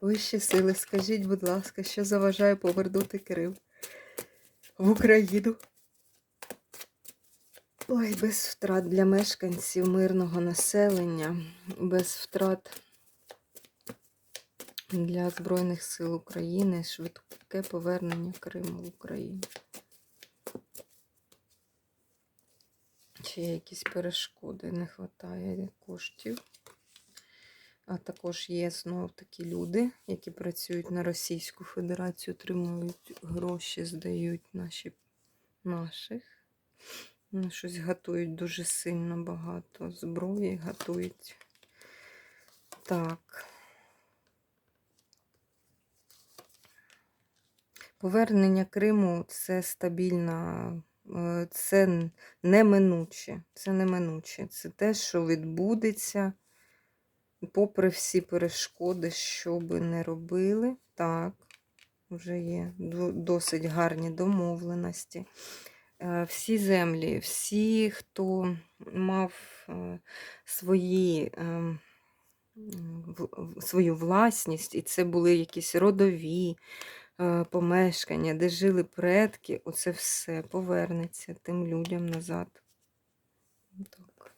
Вищі сили, скажіть, будь ласка, що заважає повернути Крим в Україну? Ой, без втрат для мешканців мирного населення, без втрат для Збройних сил України, швидке повернення Криму в Україну. Чи є якісь перешкоди, не вистачає коштів. А також є знов такі люди, які працюють на Російську Федерацію, отримують гроші, здають наші наших. Ну, щось готують дуже сильно багато зброї, готують. Так. Повернення Криму це стабільна, е, це неминуче. Це неминуче. Це те, що відбудеться, попри всі перешкоди, що би не робили. Так, вже є досить гарні домовленості. Е, Всі землі, всі, хто мав е, свої, е, свою власність, і це були якісь родові помешкання, де жили предки, оце все повернеться тим людям назад. Так.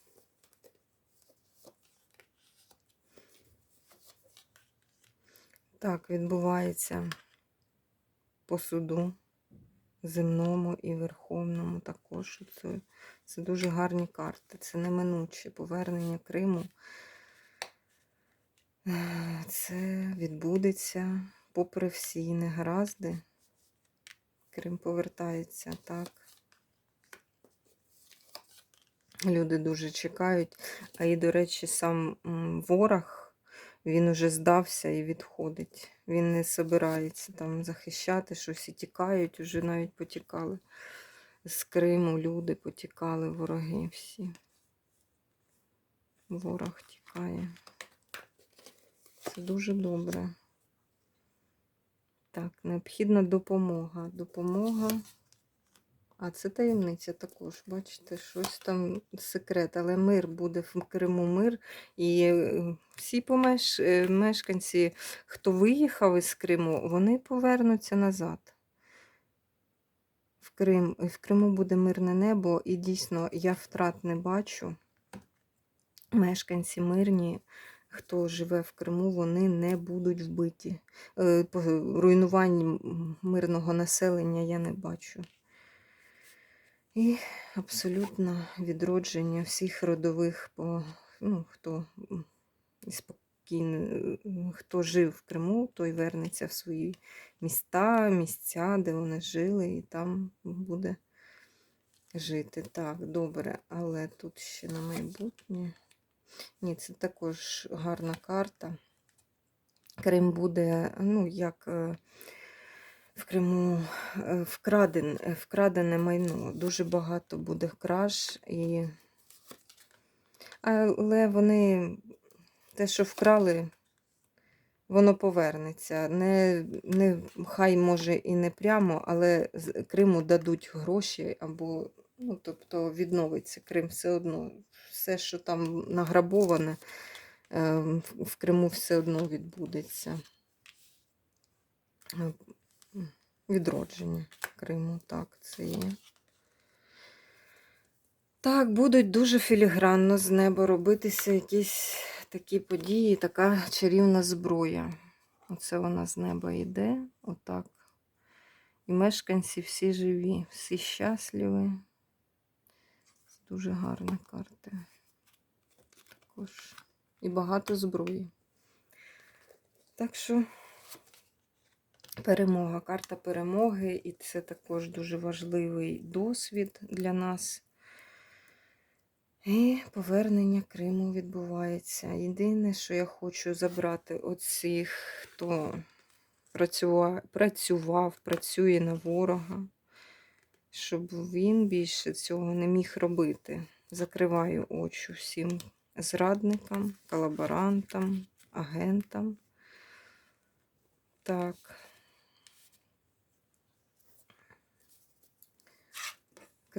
Так відбувається по суду земному і верховному також. Це, це дуже гарні карти. Це неминуче повернення Криму. Е, Це відбудеться попри всі негаразди. Крим повертається, так. Люди дуже чекають. А і, до речі, сам ворог, він уже здався і відходить. Він не собирається там захищати щось і тікають, уже навіть потікали. З Криму люди потікали, вороги всі. Ворог тікає. Це дуже добре. Так, необхідна допомога. Допомога. А це таємниця також. Бачите, щось там секрет, але мир буде в Криму мир. І всі помеш... е, мешканці, хто виїхав із Криму, вони повернуться назад. В Крим. В Криму буде мирне небо, і дійсно я втрат не бачу. Мешканці мирні, хто живе в Криму, вони не будуть вбиті. Е, Руйнувань мирного населення я не бачу. І абсолютно відродження всіх родових, по, ну, хто спокійно, е, хто жив в Криму, той вернеться в свої міста, місця, де вони жили, і там буде жити. Так, добре, але тут ще на майбутнє. Ні, це також гарна карта. Крим буде, ну, як е, в Криму е, вкраден, е, вкрадене майно. Дуже багато буде краж. І... Але вони, те, що вкрали, воно повернеться. Не, не, хай може і не прямо, але з Криму дадуть гроші або, ну, тобто відновиться Крим все одно. Все, що там награбоване, е, в- в Криму все одно відбудеться. Відродження Криму, так, це є. Так, будуть дуже філігранно з неба робитися якісь такі події, така чарівна зброя. Оце вона з неба йде, отак. І мешканці всі живі, всі щасливі. Це дуже гарні карти. Також. І багато зброї. Так що перемога, карта перемоги, і це також дуже важливий досвід для нас. І повернення Криму відбувається. Єдине, що я хочу забрати оцих, хто працював, працює на ворога, щоб він більше цього не міг робити. Закриваю очі всім зрадникам, колаборантам, агентам. Так.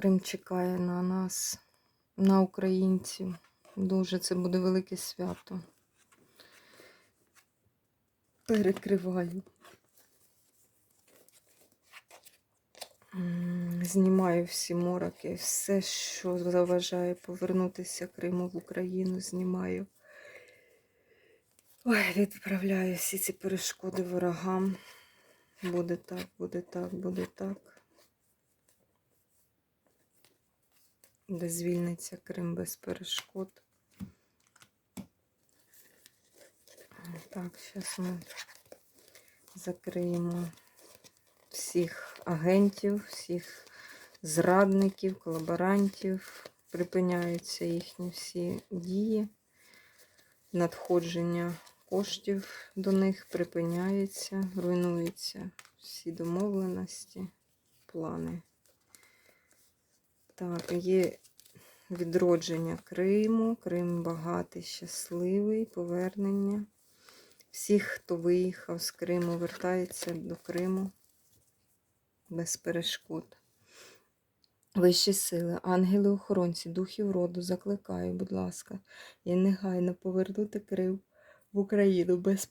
Крим чекає на нас, на українців. Дуже це буде велике свято. перекриваю. Знімаю всі мороки, все, що заважає повернутися Криму в Україну, знімаю. Ой, відправляю всі ці перешкоди ворогам. Буде так, буде так, буде так. Де звільниться Крим без перешкод. Так, зараз ми закриємо всіх агентів, всіх зрадників, колаборантів. Припиняються їхні всі дії. Надходження коштів до них припиняється, руйнуються всі домовленості, плани. Так, є відродження Криму. Крим багатий, щасливий, повернення. Всіх, хто виїхав з Криму, вертається до Криму без перешкод. Вищі сили, ангели-охоронці, духів роду, закликаю, будь ласка, і негайно повернути Крим в Україну без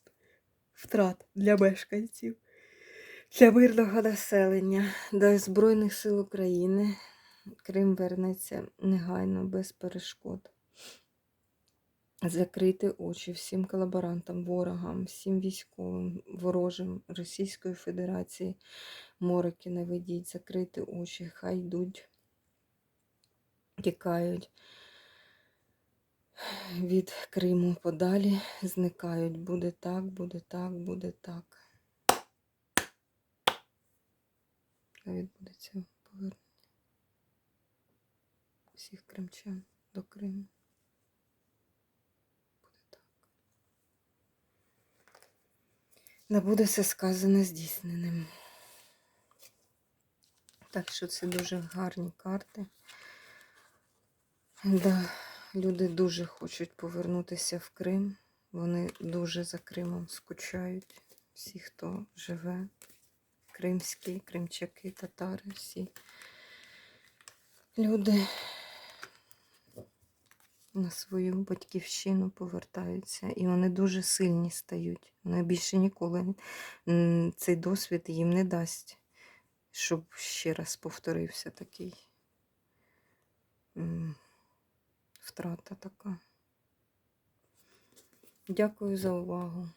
втрат для мешканців, для мирного населення, до Збройних сил України. Крим вернеться негайно без перешкод. Закрити очі всім колаборантам, ворогам, всім військовим, ворожим Російської Федерації. Морики не ведіть, закрити очі, хай йдуть, тікають від Криму подалі, зникають. Буде так, буде так, буде так. Відбудеться повернення всіх кримчан до Криму. Буде так. Да буде все сказане здійсненим. Так що це дуже гарні карти. Да, люди дуже хочуть повернутися в Крим. Вони дуже за Кримом скучають. Всі, хто живе, кримські, кримчаки, татари, всі люди на свою батьківщину повертаються. І вони дуже сильні стають. Вони більше ніколи цей досвід їм не дасть щоб ще раз повторився такий втрата така. Дякую за увагу.